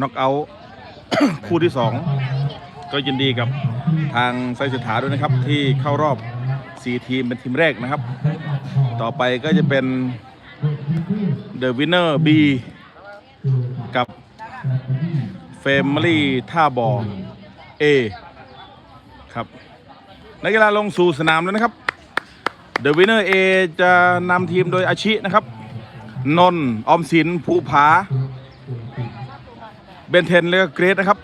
น็อกเอาท์ คู่ที่ 2 ก็ยินดีกับทางไซสิทธาด้วยนะครับ ที่เข้ารอบ 4 ทีมเป็นทีมแรกนะครับ ต่อไปก็จะเป็น The Winner B กับ Family ท่าบ่อ A ครับนักกีฬาลงสู่สนามแล้วนะครับ The Winner A จะนำทีมโดยอาชินะครับ นนท์ออมสินภูผา เบนเทนและก็เกรดนะครับ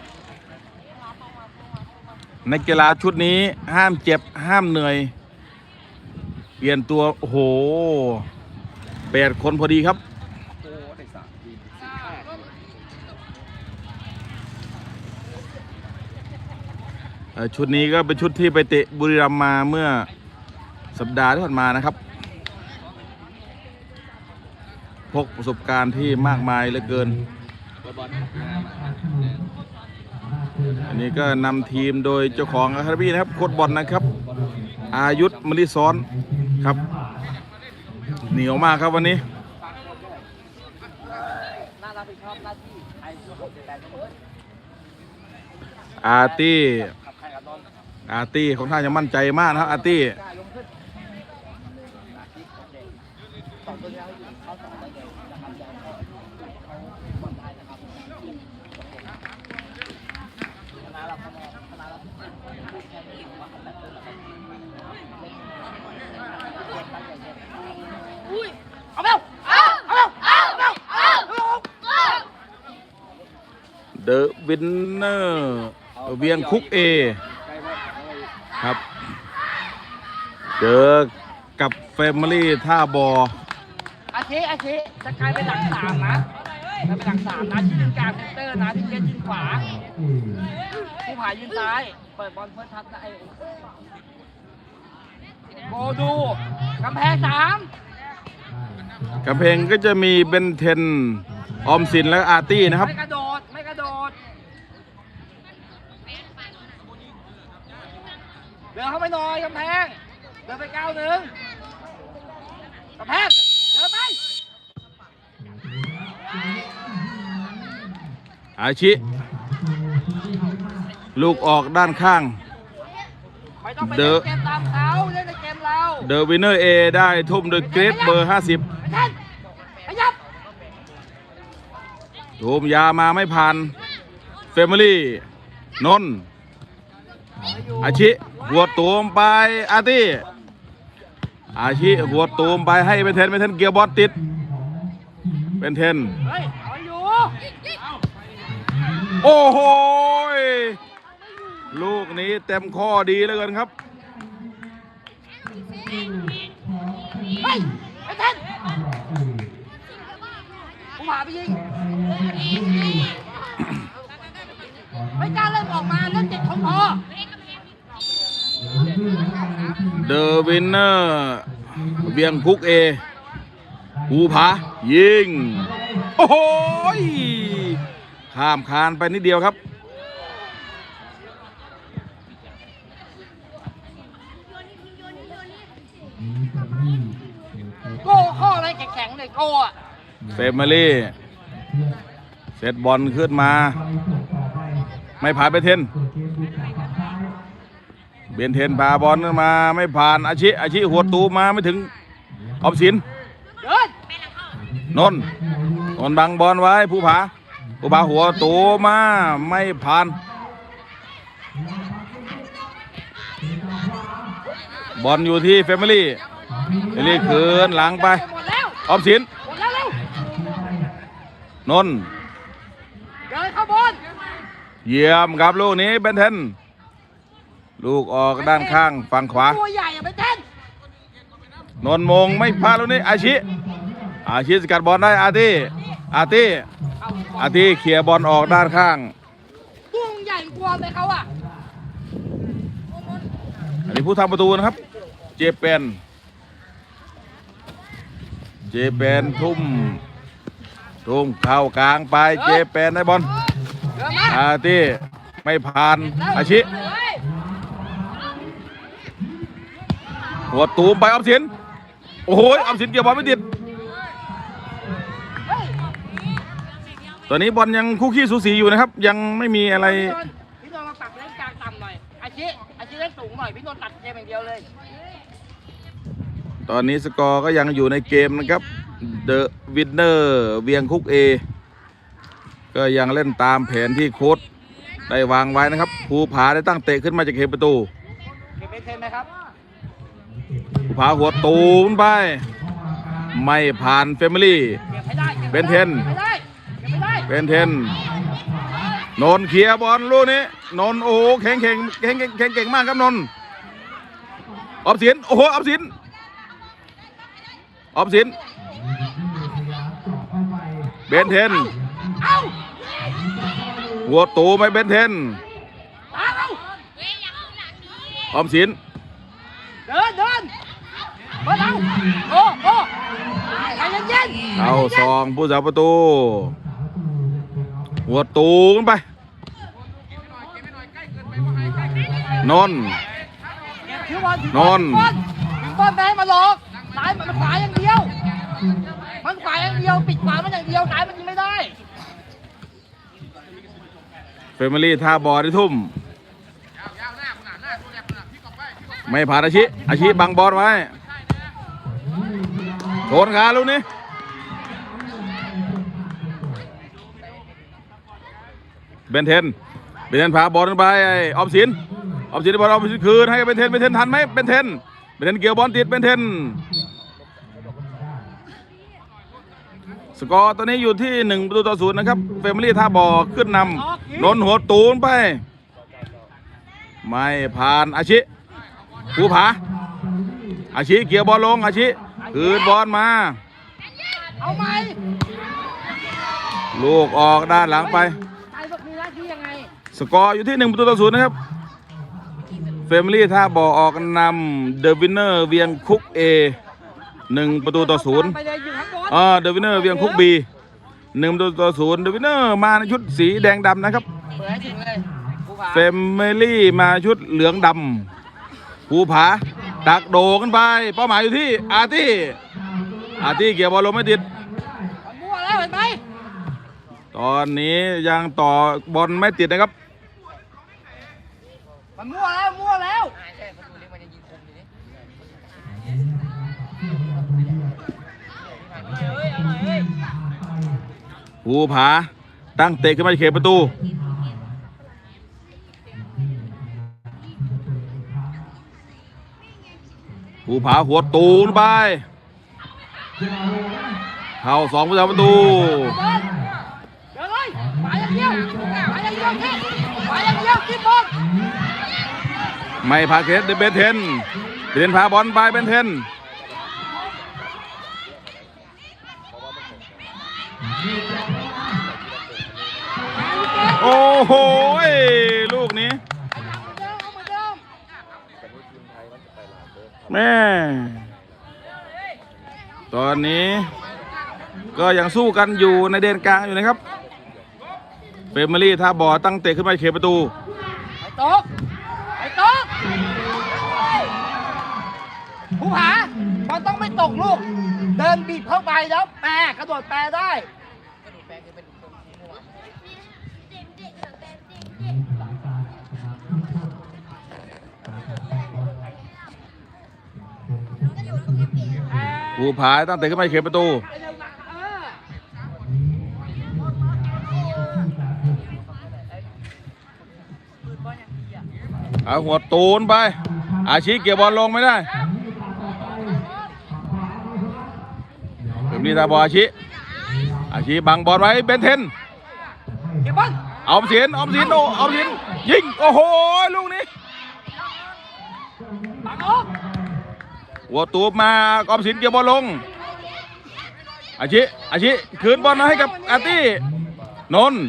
ในกีฬาชุดนี้ห้ามเจ็บห้ามเหนื่อย เปลี่ยนตัว โอ้โหแปดคนพอดีครับชุดนี้ก็เป็นชุดที่ไปเตะบุรีรัมมาเมื่อสัปดาห์ที่ผ่านมานะครับ พกประสบการณ์ที่มากมายเหลือเกิน อันนี้ก็นำทีมโดยเจ้าของอาคาเดมี่นะครับโค้ดบอลนะครับ อายุธมลิซ้อนครับ เหนียวมากครับวันนี้อาร์ตี้อาร์ตี้ของท่านจะมั่นใจมากนะครับอาร์ตี้ กล้าลงขึ้นอาทิตย์เด็กสองตัวนี้เขาอยู่เข้าสองได้เลยนะครับแล้วก็เขาบอลได้นะครับชนะเราคะแนนชนะเราแค่นี้ว่าเขาแบบตัวแบบอุ้ยเอาเร็วเอาเอาเร็วเอาเร็วเอาเร็ว เดอะวินเนอร์เวียงคุกเอครับ เจอกับแฟมิลี่ท่าบออาชีอาชีจะกลายเป็นหลังสามนะจะเป็นหลังสามนะที่ยืนกลางเซนเตอร์นะที่เกตยืนขวาผู้ผายืนซ้าย เปิดบอลเพื่อทับได้โบดูกำแพงสามกำเพงก็จะมีเบนเทนออมสินและอาร์ตี้นะครับไม่กระโดด ไม่กระโดด เดินเข้าไปหน่อยกำแพง เดินไปก้าวหนึ่งกำแพง เดินไปอาชิ ลูกออกด้านข้าง ไม่ต้องไปเดิเล่นนเกมตามเขาเล่นในเกมเราเดอะวินเนอร์เอได้ทุ่มโดยเกรดเบอร์ไปเล่นขยับ50ทุ่มยามาไม่ผ่าน เฟมิลี่ นนท์อาชิ หัวตูมไปอาร์ตี้อาชิหัวตูมไปให้เบนเทนเบนเทนเกียร์บอลติดเบนเทนโอ้โหลูกนี้เต็มข้อดีเหลือเกินครับไปเต้นกูหาไปยิงไม่กล้าเล่นออกมาเล่นเจ็ดคนพอ เดอะวินเนอร์เบียงพุกเอภูผายิง โอ้โหยข้ามคานไปนิดเดียวครับ โก้ข้ออะไรแข็งๆเลยโก้อะเฟมิลี่เซตบอลขึ้นมา ไม่ผ่านไปเทน เบนเทนพาบอลขึ้นมาไม่ผ่านอาชิอาชิหัวตูมมาไม่ถึงออมสินเดินนนท์นนท์บังบอลไว้ผู้ผาผู้ผาหัวตูมาไม่ผ่าน บอลอยู่ที่เฟมิลี่เฟมิลี่คืนหลังไปหมดแล้วออมสินหมดแล้วเร็วนนท์เดินเข้าบนเยี่ยมครับลูกนี้เบนเทน ลูกออกด้านข้างฝั่งขวา ตัวใหญ่อะไปเต้นนนท์มงไม่พลาดลูกนี้อาชิอาชิสกัดบอลได้อาร์ตี้อาร์ตี้เอาอาร์ตี้เคลียร์บอลออกด้านข้างตัวมึงใหญ่กว่าเลยเขาอะอันนี้ผู้ทำประตูนะครับ เจเปนเจเปนทุ่มทุ่มเข้ากลางไปเจเปนได้บอลเดินมาอาร์ตี้ไม่ผ่านอาชิ เฮ้ย หัวตูมไปออมสิน โอ้โหออมสินเกี่ยวบอลไม่ติดเฮ้ยตอนนี้บอลยังคู่ขี้สูสีอยู่นะครับ ยังไม่มีอะไรพี่นนท์พี่นนท์มาปรับเล่นกลางต่ำหน่อยอาชิอาชิเล่นสูงหน่อยพี่นนท์ตัดเกมอย่างเดียวเลย ตอนนี้สกอร์ก็ยังอยู่ในเกมนะครับเดอะวินเนอร์เวียงคุกเอก็ยังเล่นตามแผนที่โค้ชได้วางไว้นะครับ ภูผาได้ตั้งเตะขึ้นมาจากเขตประตูเก็บเป็นเทนไหมครับ ภูผาหัวตูนไป ไม่ผ่านเฟมิลี่เบให้ได้ก็บเป็นเทนเบไม่ได้เป็นเทนนนเคลียบอลลูกนี้นนโอ้โหแข็งแข็งแข็งแข็งแข็งเก่งมากครับนนออมสินโอ้โหออมสินออมสินเบนเทนหัวตูไม่เบนเทนอออมสินเดินเดิน เดินเอาโอ้โอ้ใจเย็นๆเอาซองผู้สาประตู หัวตูกันไป นนท์เก็บคิวบอลถึงนบอลนท์ถึงบอลแม่มาหลอกซ้ายมันขวาอย่างเดียว มันขวาอย่างเดียว ปิดขวามันอย่างเดียวซ้ายมันยิงไม่ได้ เฟมิลี่ท่าบอลที่ทุ่ม ไม่ผ่านอาชิอาชิบังบอลไว้ โดนขาลูกนี้เบนเทน เบนเทนพาบอลไปไอออมสิน ออมสินบอลออมสินคืนให้เบนเทน เบนเทนทันไหมเบนเทน เบนเทนเกี่ยวบอลติดเบนเทน สกอร์ตอนนี้อยู่ที่หนึ่งประตูต่อศูนย์นะครับ เฟมิลี่ท่าบอขึ้นนำนนหัวตูนไป ไม่ผ่านอาชิภูผาอาชิเกี่ยวบอลลงอาชิ คืนบอลมา เอาไหมลูกออกด้านหลังไป ไอ้บอกมีหน้าที่ยังไง สกอร์อยู่ที่หนึ่งประตูต่อศูนย์นะครับ เฟมิลี่ท่าบอออกนำเดอะวินเนอร์เวียงคุกเอหนึ่งประตูต่อศูนย์ไปเลยอยู่ข้างบนอ่าเดอะวินเนอร์เวียงคุกบีหนึ่งประตูต่อศูนย์เดอะวินเนอร์มาในชุดสีแดงดำนะครับ เปิดให้ถึงเลยภูผาเฟมิลี่มาชุดเหลืองดำภูผา ดักโดกันไป เป้าหมายอยู่ที่อาร์ตี้ อาร์ตี้เกี่ยวบอลลงไม่ติดมันมั่วแล้วเห็นไหมตอนนี้ยังต่อบอลไม่ติดนะครับ มันมั่วแล้วมั่วแล้วภูผาตั้งเตะขึ้นมาที่เขตประตู ภูผาหัวตูนไป เข้าสองผู้สาประตูบอลเดินเลยขวาอย่างเดียวขวาอย่างเดียวแค่ขวาอย่างเดียวที่บอลไม่พาเคสเดเบนเทนเบนเทนพาบอลไปเบนเทนโอ้โหยลูกนี้ แม่ตอนนี้ก็ยังสู้กันอยู่ในเดนกลางอยู่นะครับเฟมิลี่ท่าบอตั้งเตะขึ้นมาเขตประตูไอ้ต๊ะไอ้ต๊ะผู้หาบอลต้องไม่ตกลูก เดินบีบเข้าไปแล้วแปรกระโดดแปรได้ ภูผาตั้งเตะขึ้นมาเขตประตูไปเร็วนะเออเอาหัวตูนไป อาชีเกี่ยวบอลลงไม่ได้เฟมิลี่ท่าบออาชีอาชีบังบอลไว้เบนเทนเก็บบอลเอาอมสินเอาอมสินโอ้เอาอมสินยิง โอ้โห ลูกนี้ หัวตูบมาออมสินเกี่ยวบอลลง อาชิ อาชิ คืนบอลมาให้กับอาร์ตี้นนท์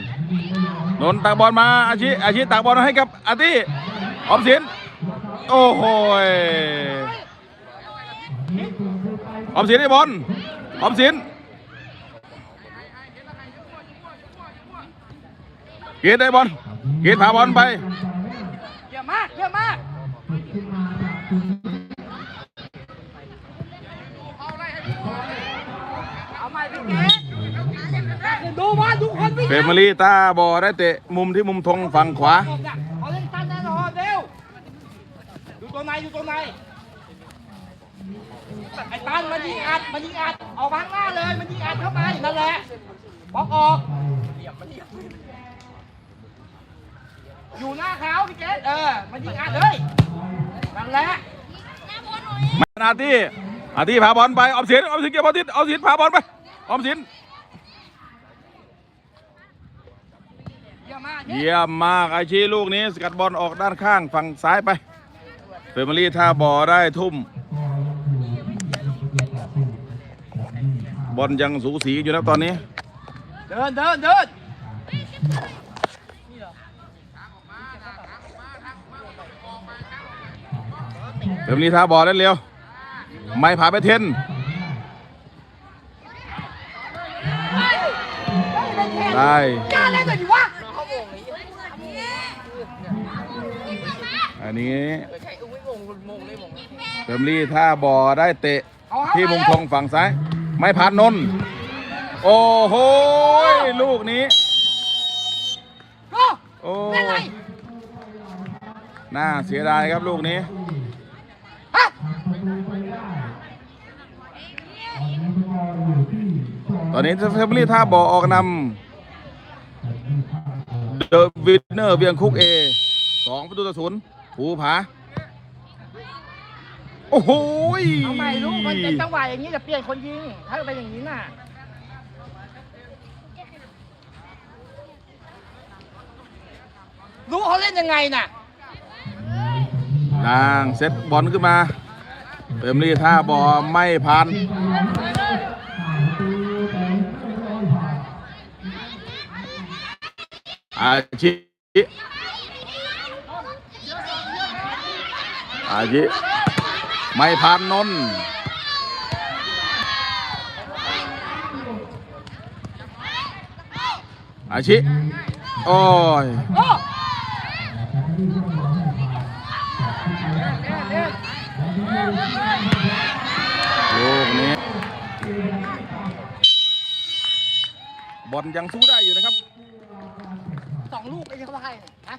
นนท์ตักบอลมา อาชิ อาชิตักบอลมาให้กับอาร์ตี้ออมสิน โอ้โหยออมสินได้บอลออมสินเกียรติได้บอลเกียรติพาบอลไปเยี่ยมากเยี่ยมมากเอาใหม่พี่เก ดดูว่าทุกคนวิ่งเฟมิลี่ตาบอได้เตะมุมที่มุมธงฝั่งขวาเขาเล่นสั้นแน่นอนเร็วดูตัวในดูตัวในไอ้ตันมันยิงอัดมันยิงอัดออกมาข้างหน้าเลยมันยิงอัดเข้าไปนั่นแหละบล็อกออกอยู่หน้าเขาพี่เกศเออมันยิงอัดเลยนั่นแหละมาอาร์ตี้อาร์ตี้พาบอลไปออมสินออมสินเก็บบอลทิศออมสินพาบอลไป ออมสินเยี่ยมมากเยี่ยมมากไอชีลูกนี้ สกัดบอลออกด้านข้างฝั่งซ้ายไปเฟมิลี่ท่าบอได้ทุ่ม บอลยังสูสีอยู่นะตอนนี้ เดินเดินเดินเฟมิลี่ท่าบอเล่นเร็ว ไม่ผ่านไปเทน ได้กล้าเล่นหน่อยดิวะอันนี้เฟมิลี่ท่าบอได้เตะเอาเข้าที่มุมธงฝั่งซ้าย ไม่ผ่านนนท์โอ้โห ลูกนี้ โอ้โอ้เล่นไงน่าเสียดายครับลูกนี้ฮะตอนนี้เฟมิลี่ท่าบอออกนำ เดอะวินเนอร์เบียงคุกเอสองประตูต่อศูนย์ภูผา โอ้โหเอาใหม่ลูกมันเป็นจังหวะอย่างนี้จะเปลี่ยนคนยิง ถ้าเป็นอย่างนี้น่ะรู้เขาเล่นยังไงน่ะล่างเซตบอลขึ้นมาเฟมิลี่ท่าบอไม่ผ่าน อาชิอาชิไม่ผ่านนนอาชิ โอ้ยโอ้ลูกนี้บอลยังสู้ได้อยู่นะครับ สองลูกไอ้เขาให้ฮะ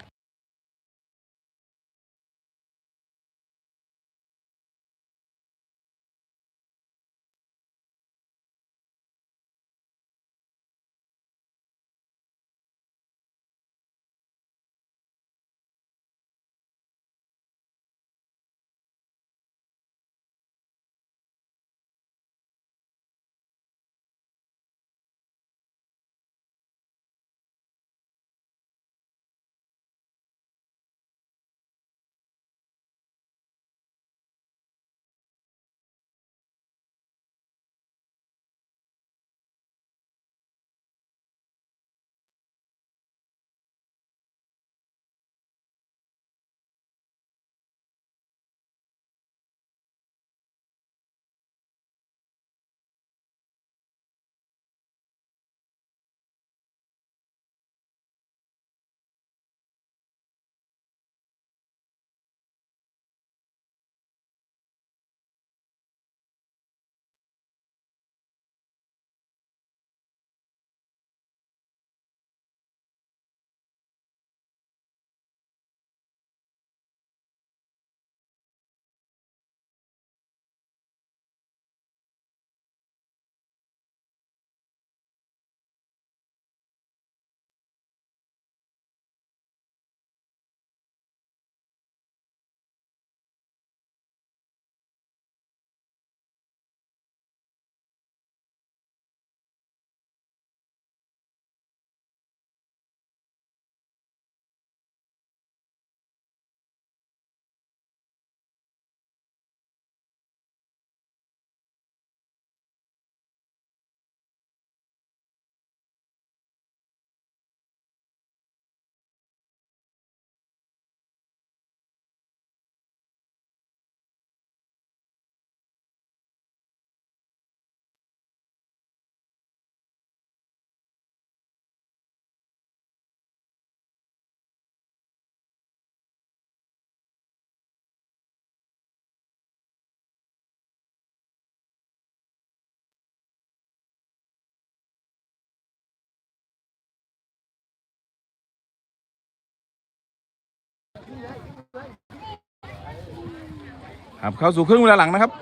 ครับเข้าสู่ครึ่งเวลาหลังนะครับ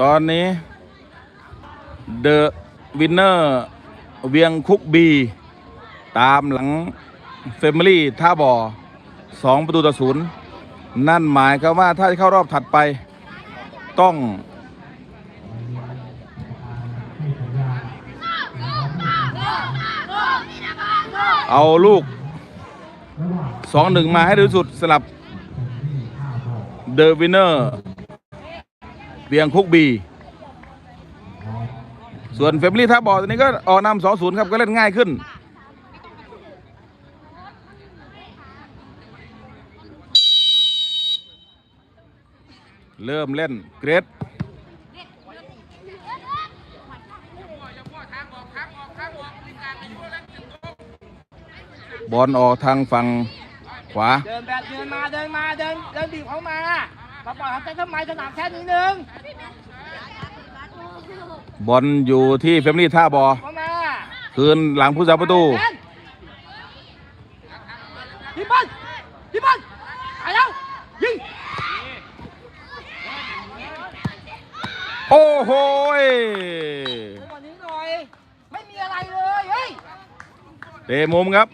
ตอนนี้ The Winner เวียงคุกบีตามหลัง Family ท่าบ่อสองประตูต่อศูนย์นั่นหมายควาว่าถ้าจะเข้ารอบถัดไปต้องเอาลูกสองหนึ่งมาให้เร็วที่สุดสลับ The Winner เเวียงคุกบี ส่วนเฟมลี่ท่าบ่อตอนนี้ก็ออกนำสองศูนย์ครับก็เล่นง่ายขึ้น เริ่มเล่นเกรดบอลออกทางฝั่งขวา เดินแบบเดินมาเดินมาเดินเดินบีบเขามา มาปล่อยเขาเต้นทำไมสนามแค่นี้หนึ่งบอลอยู่ที่เฟมลี่ท่าบ่อเข้ามาคืนหลังผู้สาประตูเล่นยิงบอลยิงบอลไปแล้วยิงโอ้โหยวันนี้หน่อยไม่มีอะไรเลยเฮ้ยเตะมุมครับ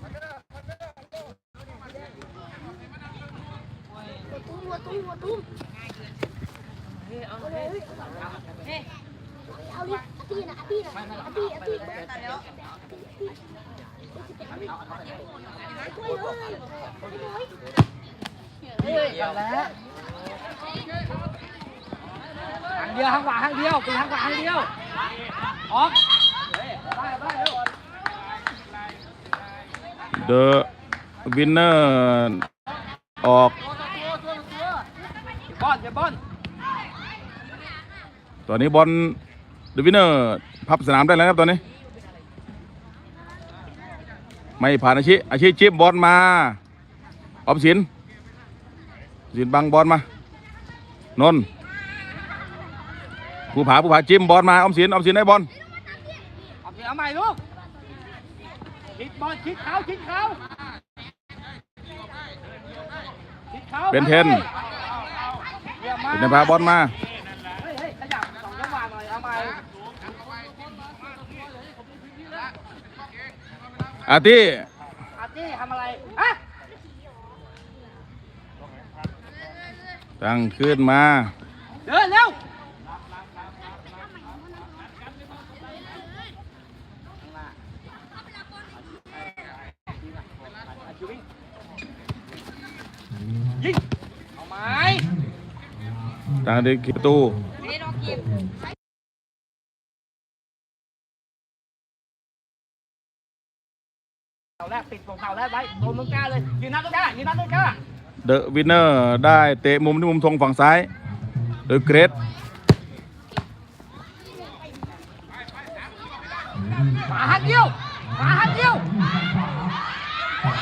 เอาดิอาตีนะอาตีนะอาตีอาตีตัดแล้วช่วยเลยช่วยเลย เฮ้ยเอาแล้วทางเดียวทางขวาทางเดียวเป็นทางขวาทางเดียว ออกได้ได้เร็ว The winner ออกบอลเดี๋ยวบอล ตอนนี้บอล The winner พับสนามได้แล้วครับตอนนี้ ไม่ผ่านอาชิอาชิจิ้มบอลมาออมสินออมสินบังบอลมานนท์ผู้ผาผู้ผาจิ้มบอลมาออมสินออมสินได้บอลเอาสิเอาใหม่ลูกคิดบอลคิดเขาคิดเขาคิดเขาเป็นเทนเยี่ยมมากเป็นนายพาบอลมา เฮ้ยเฮ้ยขยับสองจังหวะหน่อยเอาใหม่ อาร์ตี้อาร์ตี้ทำอะไรฮะตั้งขึ้นมา เดินเร็วยิงเอาไหมตั้งที่ประตูาแรกติดตรงเสาแรกไว้โดนมึงกล้าเลยยืนนัดต้นกล้ายืนนัดต้นกล้าเดอะวินเนอร์ได้เตะมุมที่มุมธงฝั่งซ้ายโดยเกรดหมาหันเดียวหมาหันเดียว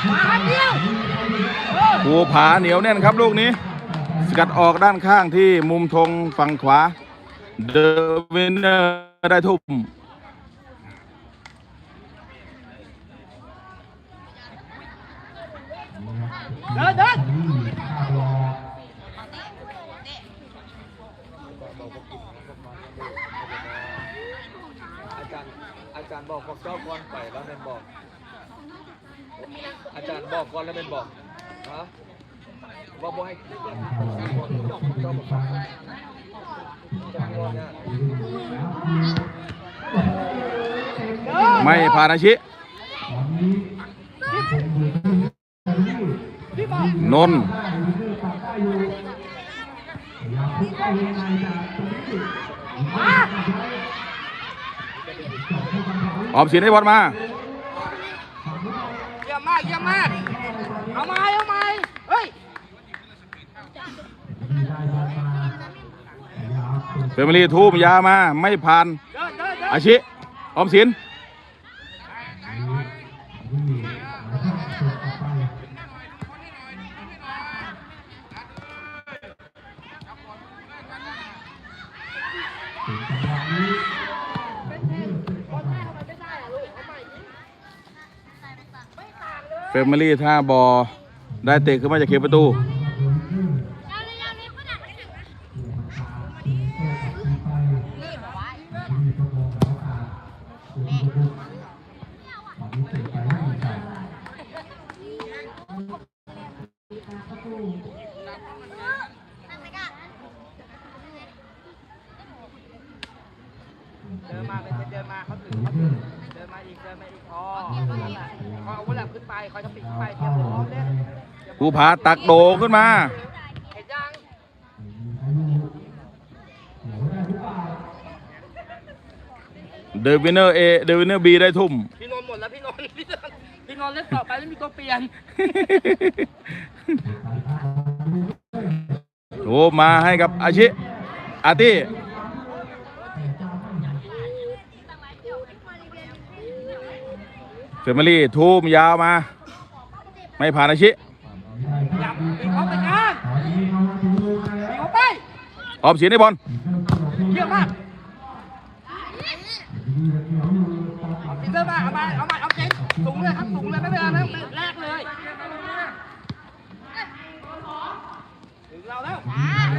หมาหันเดียวเออภูผาเหนียวแน่นครับลูกนี้ สกัดออกด้านข้างที่มุมธงฝั่งขวาเดอะวินเนอร์ได้ทุ่ม เดินเดินอาจารย์อาจารย์บอกบอกเจ้าก่อนไปแล้วเป็นบอก อาจารย์บอกก่อนแล้วเป็นบอกฮะว่าบ่ให้เจ้าบอกฟังเจ้าก่อนเนี่ยเดินไม่ผ่านอาชิ พี่บอล นนท์มาออมสินให้บอลมา เยี่ยมมาก เยี่ยมมาก เอาไหมเอาไหมเฮ้ยเฟมิลี่ทุ่มยามา ไม่ผ่านเดินเดินเดินอาชิ ออมสิน เฟมิลี่ท่าบอได้เตะขึ้นมาจากเขตประตู ผาตักโดขึ้นมาเห็นยังเดอะวินเนอร์เอเดอะวินเนอร์บีได้ทุ่ม พี่นนท์หมดแล้วพี่นนท์พี่นนท์พี่นนท์เล่นต่อไปแล้วมีตัวเปลี่ยนโถมาให้กับอาชิ อาร์ตี้เฟมิลี่ทูมยาวมา ไม่ผ่านอาชิ ออมสินได้บอลเยี่ยมมากเอาปีเตอร์มาเอามาเอามาเอาเจ๋งสูงเลยครับสูงเลยไม่เป็นไรนะแรกเลยถึงเราแล้ว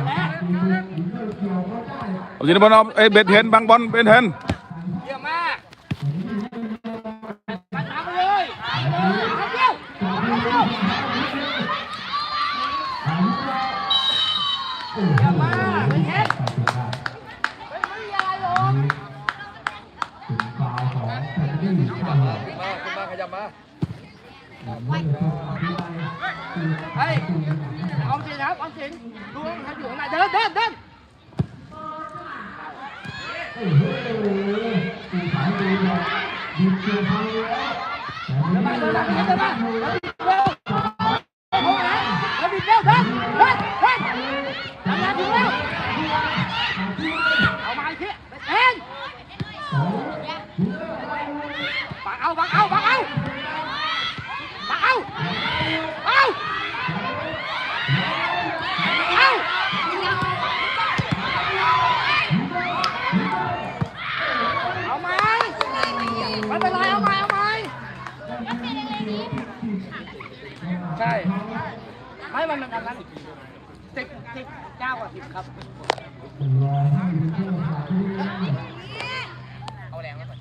แรกออมสินได้บอลออมเอ้ยเบนเทนบังบอลเบนเทนเยี่ยมมากไปตามไปเลยทำเดียวทำเดียวเยี่ยมมาก มาขึ้นมาขยับมาเฮ้ยออมสินครับออมสินดูว่ามันอยู่ข้างในเดินเดินเดินเดินมาเดินมาเดินมาเดินมาเร็วเอาหาเอาบิดเร็วเดินเดินเดินทำงานถึงแล้วเอามาอีกทีเอ็นบังเอาบังเอาบังเอาบังเอาเอา เอาเอาไหมไม่เป็นไรเอาไหมเอาไหมใช่ ไม่มันมันอันนั้นสิบสิบเก้ากว่าสิบครับเอาแรงไว้ก่อน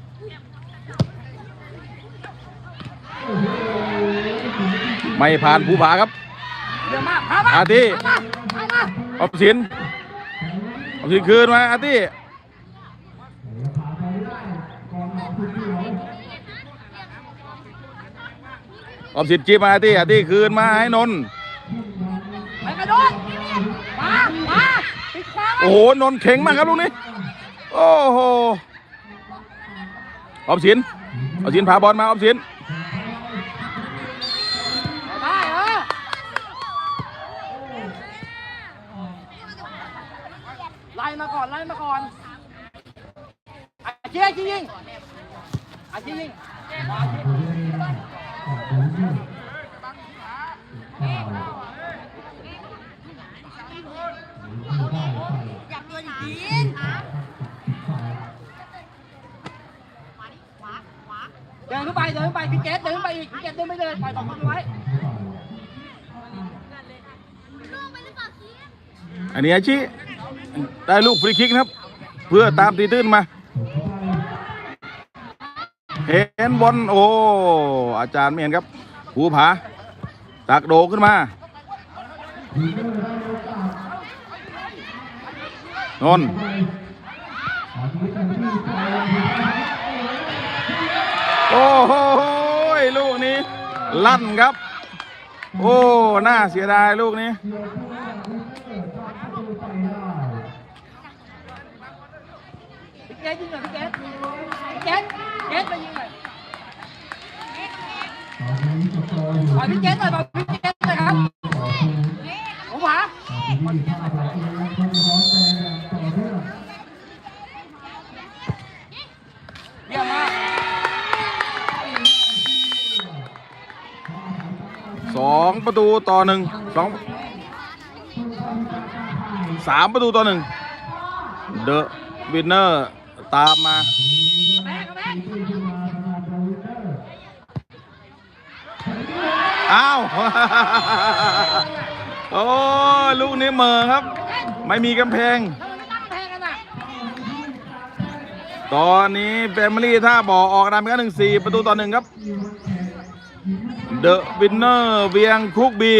ไม่ผ่านภูผาครับเดี๋ยวมาพามาอาทิ พามาพามาออมสินออมสินคืนมาอาร์ตี้ออมสินจีบมาอาร์ตี้อาร์ตี้คืนมาให้นนท์ ไปกระโดดมามาปิดขวาไว้โอ้โห นนท์เข่งมากครับลูกนี้ โอ้โห ออมสิน ออมสินพาบอลมา ออมสินได้เออไล่มาก่อนไล่มาก่อนอาเจี๊ยบยิงอาเจี๊ยบยิงอาเจี๊ยบอ ไปพี่เกตเดินขึ้นไปอีกพี่เกตเดินไม่เดินปล่อยสองคนไว้อันนี้อาชิได้ลูกฟรีคิกนะครับ เพื่อตามตีตื้นมา เห็นบอลโอ้อาจารย์ไม่เห็นครับภูผาตักโดขึ้นมา นนโอ้โห ลั่นครับ โอ้น่าเสียดายลูกนี้พี่เกตยิงหน่อยพี่เกตพี่เกตเกตไปยิงหน่อยปล่อยพี่เกตหน่อยปล่อยพี่เกตหน่อยครับผมหา สองประตูต่อหนึ่งสองสามประตูต่อหนึ่งเดอะวินเนอร์ตามมาอ้าว โอ้ลูกนี้เมอครับ ไม่มีกำแพงทำไมไม่ตั้งแพงกันน่ะตอนนี้แฟมิลี่ถ้าบอกออกนำกันหนึ่งสี่ประตูต่อหนึ่งครับ เดอะวินเนอร์เวียงคุกบี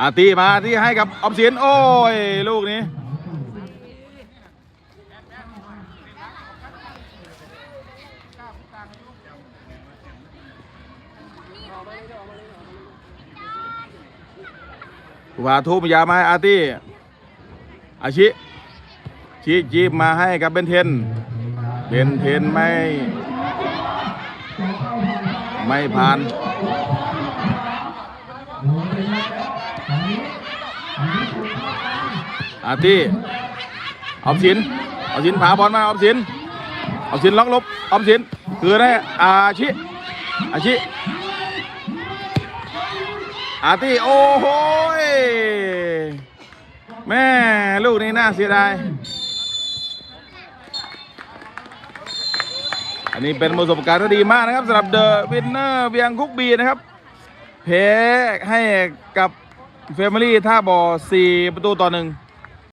อาตีมาที่ให้กับออมสินโอ้ย ลูกนี้ ว่าทุ่มยามาให้อาร์ตี้อาชิชิจีบมาให้กับเบนเทน เบนเทนไม่ ไม่ผ่านอาร์ตี้ออมสินออมสินผาบอลมาออมสินออมสินล็อกลบออมสินคือได้อาชิอาชิ อาร์ตี้โอ้โหแม่ลูกนี้น่าเสียดาย อันนี้เป็นประสบการณ์ที่ดีมากนะครับสำหรับเดอะวินเนอร์เวียงคุกบีนะครับแพ้ให้กับเฟมิลี่ท่าบ่อ4ประตูต่อหนึ่ง